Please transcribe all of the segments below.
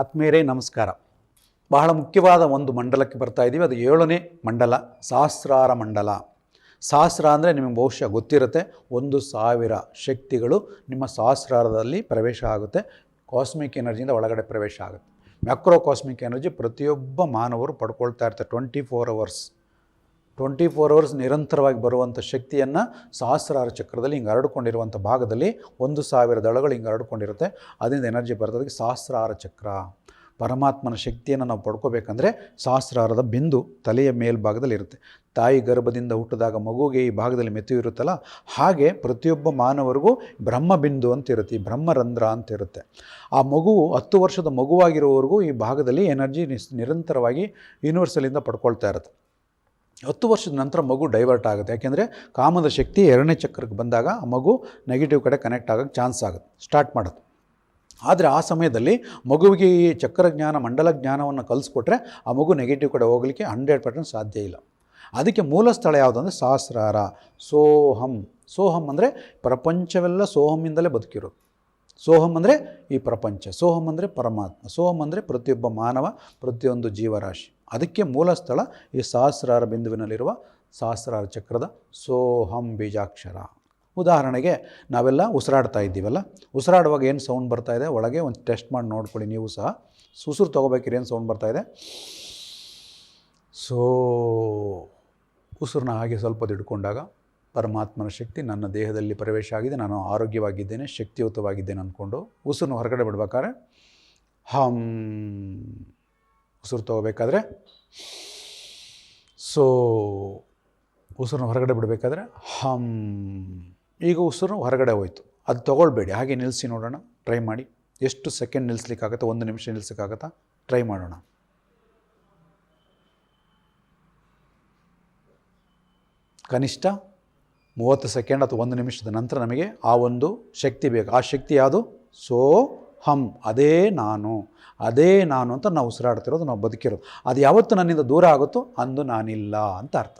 ಆತ್ಮೀಯರೇ, ನಮಸ್ಕಾರ. ಬಹಳ ಮುಖ್ಯವಾದ ಒಂದು ಮಂಡಲಕ್ಕೆ ಬರ್ತಾ ಇದ್ದೀವಿ ಅದು ಏಳನೇ ಮಂಡಲ, ಸಹಸ್ರಾರ ಮಂಡಲ. ಸಹಸ್ರ ಅಂದರೆ ನಿಮಗೆ ಬಹುಶಃ ಗೊತ್ತಿರುತ್ತೆ. ಒಂದು ಸಾವಿರ ಶಕ್ತಿಗಳು ನಿಮ್ಮ ಸಹಸ್ರಾರದಲ್ಲಿ ಪ್ರವೇಶ ಆಗುತ್ತೆ. ಕಾಸ್ಮಿಕ್ ಎನರ್ಜಿಯಿಂದ ಒಳಗಡೆ ಪ್ರವೇಶ ಆಗುತ್ತೆ. ಮ್ಯಾಕ್ರೋ ಕಾಸ್ಮಿಕ್ ಎನರ್ಜಿ ಪ್ರತಿಯೊಬ್ಬ ಮಾನವರು ಪಡ್ಕೊಳ್ತಾ ಇರ್ತಾರೆ. Twenty four hours. Twenty four hours ನಿರಂತರವಾಗಿ ಬರುವಂಥ ಶಕ್ತಿಯನ್ನು ಸಹಸ್ರಾರ ಚಕ್ರದಲ್ಲಿ ಹಿಂಗೆ ಹರಡ್ಕೊಂಡಿರುವಂಥ ಭಾಗದಲ್ಲಿ ಒಂದು ಸಾವಿರ ದಳಗಳು ಹಿಂಗೆ ಹರಡ್ಕೊಂಡಿರುತ್ತೆ. ಅದರಿಂದ ಎನರ್ಜಿ ಬರ್ತದಕ್ಕೆ ಸಹಸ್ರಾರ ಚಕ್ರ. ಪರಮಾತ್ಮನ ಶಕ್ತಿಯನ್ನು ನಾವು ಪಡ್ಕೋಬೇಕಂದ್ರೆ ಸಹಸ್ರಾರದ ಬಿಂದು ತಲೆಯ ಮೇಲ್ಭಾಗದಲ್ಲಿ ಇರುತ್ತೆ. ತಾಯಿ ಗರ್ಭದಿಂದ ಹುಟ್ಟಿದಾಗ ಮಗುಗೆ ಈ ಭಾಗದಲ್ಲಿ ಮೆತು ಇರುತ್ತಲ್ಲ, ಹಾಗೆ ಪ್ರತಿಯೊಬ್ಬ ಮಾನವರಿಗೂ ಬ್ರಹ್ಮಬಿಂದು ಅಂತ ಇರುತ್ತೆ, ಈ ಬ್ರಹ್ಮರಂಧ್ರ ಅಂತ ಇರುತ್ತೆ. ಆ ಮಗು ಹತ್ತು ವರ್ಷದ ಮಗುವಾಗಿರುವವರೆಗೂ ಈ ಭಾಗದಲ್ಲಿ ಎನರ್ಜಿ ನಿರಂತರವಾಗಿ ಯೂನಿವರ್ಸಲಿಂದ ಪಡ್ಕೊಳ್ತಾ ಇರುತ್ತೆ. ಹತ್ತು ವರ್ಷದ ನಂತರ ಮಗು ಡೈವರ್ಟ್ ಆಗುತ್ತೆ. ಯಾಕೆಂದರೆ ಕಾಮದ ಶಕ್ತಿ ಎರಡನೇ ಚಕ್ರಕ್ಕೆ ಬಂದಾಗ ಆ ಮಗು ನೆಗೆಟಿವ್ ಕಡೆ ಕನೆಕ್ಟ್ ಆಗೋಕ್ಕೆ ಚಾನ್ಸ್ ಆಗುತ್ತೆ. ಸ್ಟಾರ್ಟ್ ಮಾಡೋದು. ಆದರೆ ಆ ಸಮಯದಲ್ಲಿ ಮಗುವಿಗೆ ಈ ಚಕ್ರಜ್ಞಾನ, ಮಂಡಲ ಜ್ಞಾನವನ್ನು ಕಲಿಸ್ಕೊಟ್ರೆ ಆ ಮಗು ನೆಗೆಟಿವ್ ಕಡೆ ಹೋಗಲಿಕ್ಕೆ ಹಂಡ್ರೆಡ್ ಪರ್ಸೆಂಟ್ ಸಾಧ್ಯ ಇಲ್ಲ. ಅದಕ್ಕೆ ಮೂಲ ಸ್ಥಳ ಯಾವುದಂದರೆ ಸಹಸ್ರಾರ, ಸೋಹಂ. ಸೋಹಂ ಅಂದರೆ ಪ್ರಪಂಚವೆಲ್ಲ ಸೋಹಮ್ಮಿಂದಲೇ ಬದುಕಿರೋದು. ಸೋಹಂ ಅಂದರೆ ಈ ಪ್ರಪಂಚ, ಸೋಹಂ ಅಂದರೆ ಪರಮಾತ್ಮ, ಸೋಹಂ ಅಂದರೆ ಪ್ರತಿಯೊಬ್ಬ ಮಾನವ, ಪ್ರತಿಯೊಂದು ಜೀವರಾಶಿ. ಅದಕ್ಕೆ ಮೂಲ ಸ್ಥಳ ಈ ಸಹಸ್ರಾರ ಬಿಂದುವಿನಲ್ಲಿರುವ ಸಹಸ್ರಾರ ಚಕ್ರದ ಸೋಹಂ ಬೀಜಾಕ್ಷರ. ಉದಾಹರಣೆಗೆ ನಾವೆಲ್ಲ ಉಸಿರಾಡ್ತಾ ಇದ್ದೀವಲ್ಲ, ಉಸಿರಾಡುವಾಗ ಏನು ಸೌಂಡ್ ಬರ್ತಾ ಇದೆ? ಒಳಗೆ ಒಂದು ಟೆಸ್ಟ್ ಮಾಡಿ ನೋಡ್ಕೊಳ್ಳಿ, ನೀವು ಸಹ. ಸುಸುರು ತೊಗೋಬೇಕಿರಿ ಏನು ಸೌಂಡ್ ಬರ್ತಾ ಇದೆ? ಸೋ, ಉಸಿರನ್ನ ಹಾಗೆ ಸ್ವಲ್ಪ ಹೊತ್ತು ಹಿಡ್ಕೊಂಡಾಗ ಪರಮಾತ್ಮನ ಶಕ್ತಿ ನನ್ನ ದೇಹದಲ್ಲಿ ಪ್ರವೇಶ ಆಗಿದೆ, ನಾನು ಆರೋಗ್ಯವಾಗಿದ್ದೇನೆ, ಶಕ್ತಿಯುತವಾಗಿದ್ದೇನೆ ಅಂದ್ಕೊಂಡು ಉಸಿರನ್ನ ಹೊರಗಡೆ ಬಿಡ್ಬೇಕಾದ್ರೆ ಹಮ್ ಉಸಿರು ತೊಗೋಬೇಕಾದ್ರೆ? ಸೊ ಉಸಿರನ್ನ ಹೊರಗಡೆ ಬಿಡಬೇಕಾದ್ರೆ ಹಮ್, ಈಗ ಉಸಿರು ಹೊರಗಡೆ ಹೋಯ್ತು. ಅದು ತೊಗೊಳ್ಬೇಡಿ. ಹಾಗೆ ನಿಲ್ಲಿಸಿ ನೋಡೋಣ. ಟ್ರೈ ಮಾಡಿ. ಎಷ್ಟು ಸೆಕೆಂಡ್ ನಿಲ್ಲಿಸ್ಲಿಕ್ಕಾಗತ್ತೆ? ಒಂದು ನಿಮಿಷ ನಿಲ್ಲಿಸೋಕ್ಕಾಗತ್ತಾ? ಟ್ರೈ ಮಾಡೋಣ. ಕನಿಷ್ಠ ಮೂವತ್ತು ಸೆಕೆಂಡ್ ಅಥವಾ ಒಂದು ನಿಮಿಷದ ನಂತರ ನಮಗೆ ಆ ಒಂದು ಶಕ್ತಿ ಬೇಕು. ಆ ಶಕ್ತಿ ಯಾವುದು? ಸೋ ಹಮ್, ಅದೇ ನಾನು ಅದೇ ನಾನು ಅಂತ ನಾವು ಉಸಿರಾಡ್ತಿರೋದು, ನಾವು ಬದುಕಿರೋದು. ಅದು ಯಾವತ್ತು ನನ್ನಿಂದ ದೂರ ಆಗುತ್ತೋ ಅಂದು ನಾನಿಲ್ಲ ಅಂತ ಅರ್ಥ.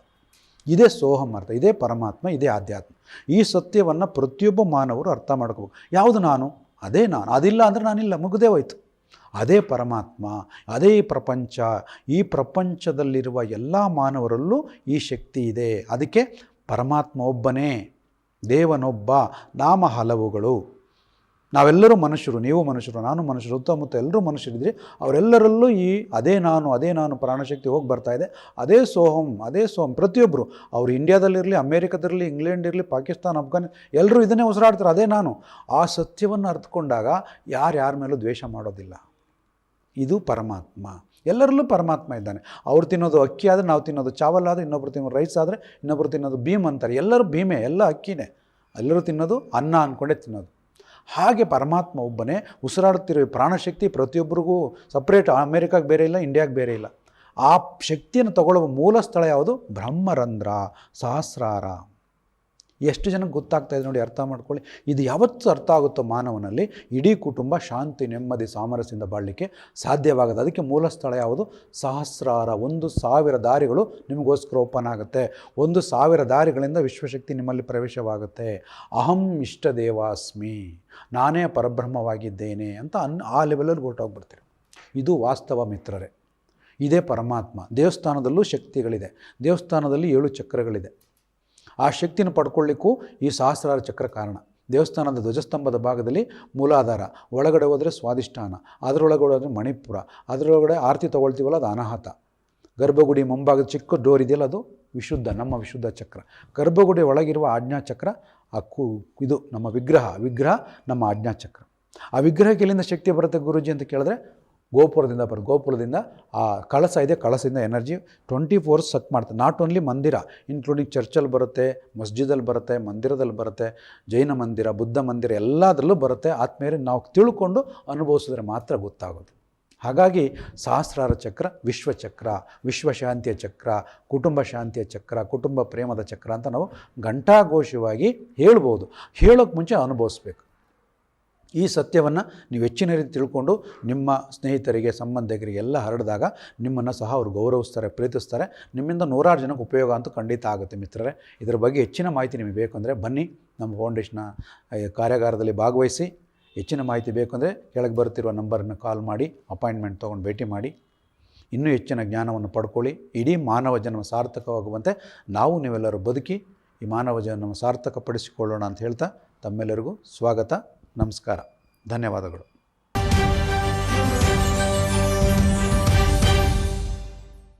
ಇದೇ ಸೋಹಂ ಅರ್ಥ, ಇದೇ ಪರಮಾತ್ಮ, ಇದೇ ಆಧ್ಯಾತ್ಮ. ಈ ಸತ್ಯವನ್ನು ಪ್ರತಿಯೊಬ್ಬ ಮಾನವರು ಅರ್ಥ ಮಾಡ್ಕೋಬೇಕು. ಯಾವುದು ನಾನು? ಅದೇ ನಾನು. ಅದಿಲ್ಲ ಅಂದರೆ ನಾನಿಲ್ಲ, ಮುಗಿದೇ ಹೋಯ್ತು. ಅದೇ ಪರಮಾತ್ಮ, ಅದೇ ಪ್ರಪಂಚ. ಈ ಪ್ರಪಂಚದಲ್ಲಿರುವ ಎಲ್ಲ ಮಾನವರಲ್ಲೂ ಈ ಶಕ್ತಿ ಇದೆ. ಅದಕ್ಕೆ ಪರಮಾತ್ಮ ಒಬ್ಬನೇ, ದೇವನೊಬ್ಬ, ನಾಮ ಹಲವುಗಳು. ನಾವೆಲ್ಲರೂ ಮನುಷ್ಯರು, ನೀವು ಮನುಷ್ಯರು, ನಾನು ಮನುಷ್ಯರು, ಸುತ್ತಮುತ್ತ ಎಲ್ಲರೂ ಮನುಷ್ಯರಿದ್ರಿ ಅವರೆಲ್ಲರಲ್ಲೂ ಈ ಅದೇ ನಾನು ಅದೇ ನಾನು ಪ್ರಾಣಶಕ್ತಿ ಹೋಗಿ ಬರ್ತಾ ಇದೆ. ಅದೇ ಸೋಹಂ ಅದೇ ಸೋಹಂ ಪ್ರತಿಯೊಬ್ಬರು ಅವರು ಇಂಡಿಯಾದಲ್ಲಿರಲಿ, ಅಮೇರಿಕದಲ್ಲಿರಲಿ ಇಂಗ್ಲೆಂಡ್ ಇರಲಿ ಪಾಕಿಸ್ತಾನ ಅಫ್ಘಾನಿ ಎಲ್ಲರೂ ಇದನ್ನೇ ಉಸಿರಾಡ್ತಾರೆ, ಅದೇ ನಾನು. ಆ ಸತ್ಯವನ್ನು ಅರ್ಥಕೊಂಡಾಗ ಯಾರು ಯಾರ ಮೇಲೂ ದ್ವೇಷ ಮಾಡೋದಿಲ್ಲ. ಇದು ಪರಮಾತ್ಮ. ಎಲ್ಲರಲ್ಲೂ ಪರಮಾತ್ಮ ಇದ್ದಾನೆ. ಅವ್ರು ತಿನ್ನೋದು ಅಕ್ಕಿ ಆದರೆ ನಾವು ತಿನ್ನೋದು ಚಾವಲ್ ಆದರೆ ಇನ್ನೊಬ್ರು ತಿನ್ನೋದು ರೈಸ್ ಆದರೆ ಇನ್ನೊಬ್ರು ತಿನ್ನೋದು ಭೀಮ್ ಅಂತಾರೆ. ಎಲ್ಲರೂ ಭೀಮೆ, ಎಲ್ಲ ಅಕ್ಕಿನೇ. ಎಲ್ಲರೂ ತಿನ್ನೋದು ಅನ್ನ ಅಂದ್ಕೊಂಡೇ ತಿನ್ನೋದು. ಹಾಗೆ ಪರಮಾತ್ಮ ಒಬ್ಬನೇ ಉಸಿರಾಡುತ್ತಿರೋ ಪ್ರಾಣಶಕ್ತಿ ಪ್ರತಿಯೊಬ್ಬರಿಗೂ ಸಪ್ರೇಟ್ ಅಮೇರಿಕಾಗೆ ಬೇರೆ ಇಲ್ಲ, ಇಂಡಿಯಾಗೆ ಬೇರೆ ಇಲ್ಲ. ಆ ಶಕ್ತಿಯನ್ನು ತಗೊಳ್ಳುವ ಮೂಲ ಸ್ಥಳ ಯಾವುದು? ಬ್ರಹ್ಮರಂಧ್ರ, ಸಹಸ್ರಾರ. ಎಷ್ಟು ಜನಕ್ಕೆ ಗೊತ್ತಾಗ್ತಾ ಇದೆ ನೋಡಿ, ಅರ್ಥ ಮಾಡ್ಕೊಳ್ಳಿ. ಇದು ಯಾವತ್ತು ಅರ್ಥ ಆಗುತ್ತೋ ಮಾನವನಲ್ಲಿ, ಇಡೀ ಕುಟುಂಬ ಶಾಂತಿ, ನೆಮ್ಮದಿ, ಸಾಮರಸ್ಯದಿಂದ ಬಾಳಲಿಕ್ಕೆ ಸಾಧ್ಯವಾಗುತ್ತೆ ಅದಕ್ಕೆ ಮೂಲ ಸ್ಥಳ ಯಾವುದು? ಸಹಸ್ರಾರ, ಒಂದು ಸಾವಿರ ದಾರಿಗಳು ನಿಮಗೋಸ್ಕರ ಓಪನ್ ಆಗುತ್ತೆ. ಒಂದು ಸಾವಿರ ದಾರಿಗಳಿಂದ ವಿಶ್ವಶಕ್ತಿ ನಿಮ್ಮಲ್ಲಿ ಪ್ರವೇಶವಾಗುತ್ತೆ. ಅಹಂ ಇಷ್ಟ ದೇವಾಸ್ಮಿ, ನಾನೇ ಪರಬ್ರಹ್ಮವಾಗಿದ್ದೇನೆ ಅಂತ ಅನ್, ಆ ಲೆವೆಲಲ್ಲಿ ಹೊರಟೋಗ್ಬಿಡ್ತೀರಿ. ಇದು ವಾಸ್ತವ ಮಿತ್ರರೇ. ಇದೇ ಪರಮಾತ್ಮ. ದೇವಸ್ಥಾನದಲ್ಲೂ ಶಕ್ತಿಗಳಿದೆ. ದೇವಸ್ಥಾನದಲ್ಲಿ ಏಳು ಚಕ್ರಗಳಿದೆ. ಆ ಶಕ್ತಿಯನ್ನು ಪಡ್ಕೊಳ್ಳಿಕ್ಕೂ ಈ ಸಹಸ್ರಾರ ಚಕ್ರ ಕಾರಣ. ದೇವಸ್ಥಾನದ ಧ್ವಜಸ್ತಂಭದ ಭಾಗದಲ್ಲಿ ಮೂಲಾಧಾರ, ಒಳಗಡೆ ಹೋದರೆ ಸ್ವಾದಿಷ್ಠಾನ ಅದರೊಳಗೆ ಹೋದರೆ ಮಣಿಪುರ, ಅದರೊಳಗಡೆ ಆರತಿ ತೊಗೊಳ್ತೀವಲ್ಲ ಅದು ಅನಾಹತ. ಗರ್ಭಗುಡಿ ಮುಂಭಾಗದ ಚಿಕ್ಕ ಡೋರ್ ಇದೆಯಲ್ಲ ಅದು? ವಿಶುದ್ಧ, ನಮ್ಮ ವಿಶುದ್ಧ ಚಕ್ರ. ಗರ್ಭಗುಡಿ ಒಳಗಿರುವ ಆಜ್ಞಾ ಚಕ್ರ, ಆ ಕು, ಇದು ನಮ್ಮ ವಿಗ್ರಹ ವಿಗ್ರಹ ನಮ್ಮ ಆಜ್ಞಾ ಚಕ್ರ. ಆ ವಿಗ್ರಹಕ್ಕೆ ಎಲ್ಲಿಂದ ಶಕ್ತಿ ಬರುತ್ತೆ ಗುರುಜಿ ಅಂತ ಕೇಳಿದ್ರೆ ಗೋಪುರದಿಂದ ಬರ್, ಗೋಪುರದಿಂದ ಆ ಕಳಸ ಇದೆ, ಕಳಸದಿಂದ energy twenty four hours suck ಮಾಡ್ತಾರೆ ನಾಟ್ ಓನ್ಲಿ ಮಂದಿರ ಇನ್ಕ್ಲೂಡಿಂಗ್ ಚರ್ಚಲ್ಲಿ ಬರುತ್ತೆ ಮಸ್ಜಿದಲ್ಲಿ ಬರುತ್ತೆ, ಮಂದಿರದಲ್ಲಿ ಬರುತ್ತೆ, ಜೈನ ಮಂದಿರ, ಬುದ್ಧ ಮಂದಿರ ಎಲ್ಲದರಲ್ಲೂ ಬರುತ್ತೆ ಆದ್ಮೇಲೆ ನಾವು ತಿಳ್ಕೊಂಡು ಅನುಭವಿಸಿದ್ರೆ ಮಾತ್ರ ಗೊತ್ತಾಗೋದು. ಹಾಗಾಗಿ ಸಹಸ್ರಾರ ಚಕ್ರ ವಿಶ್ವಚಕ್ರ ವಿಶ್ವಶಾಂತಿಯ ಚಕ್ರ, ಕುಟುಂಬ ಶಾಂತಿಯ ಚಕ್ರ, ಕುಟುಂಬ ಪ್ರೇಮದ ಚಕ್ರ ಅಂತ ನಾವು ಘಂಟಾಘೋಷವಾಗಿ ಹೇಳ್ಬೋದು. ಹೇಳೋಕ್ಕೆ ಮುಂಚೆ ಅನುಭವಿಸ್ಬೇಕು. ಈ ಸತ್ಯವನ್ನು ನೀವು ಹೆಚ್ಚಿನ ರೀತಿ ತಿಳ್ಕೊಂಡು ನಿಮ್ಮ ಸ್ನೇಹಿತರಿಗೆ, ಸಂಬಂಧಿಕರಿಗೆ ಎಲ್ಲ ಹರಡಿದಾಗ ನಿಮ್ಮನ್ನು ಸಹ ಅವರು ಗೌರವಿಸ್ತಾರೆ, ಪ್ರೀತಿಸ್ತಾರೆ. ನಿಮ್ಮಿಂದ ನೂರಾರು ಜನಕ್ಕೆ ಉಪಯೋಗ ಅಂತೂ ಖಂಡಿತ ಆಗುತ್ತೆ ಮಿತ್ರರೇ. ಇದರ ಬಗ್ಗೆ ಹೆಚ್ಚಿನ ಮಾಹಿತಿ ನಿಮಗೆ ಬೇಕು ಬನ್ನಿ, ನಮ್ಮ ಫೌಂಡೇಶನ್ನ ಕಾರ್ಯಾಗಾರದಲ್ಲಿ ಭಾಗವಹಿಸಿ. ಹೆಚ್ಚಿನ ಮಾಹಿತಿ ಬೇಕು ಅಂದರೆ ಕೆಳಗೆ ಬರುತ್ತಿರುವ ನಂಬರನ್ನು ಕಾಲ್ ಮಾಡಿ, ಅಪಾಯಿಂಟ್ಮೆಂಟ್ ತೊಗೊಂಡು ಭೇಟಿ ಮಾಡಿ. ಇನ್ನೂ ಹೆಚ್ಚಿನ ಜ್ಞಾನವನ್ನು ಪಡ್ಕೊಳ್ಳಿ. ಇಡೀ ಮಾನವ ಜನ್ಮ ಸಾರ್ಥಕವಾಗುವಂತೆ ನಾವು ನೀವೆಲ್ಲರೂ ಬದುಕಿ ಈ ಮಾನವ ಜನ್ಮ ಸಾರ್ಥಕಪಡಿಸಿಕೊಳ್ಳೋಣ ಅಂತ ಹೇಳ್ತಾ ತಮ್ಮೆಲ್ಲರಿಗೂ ಸ್ವಾಗತ. ನಮಸ್ಕಾರ. ಧನ್ಯವಾದಗಳು.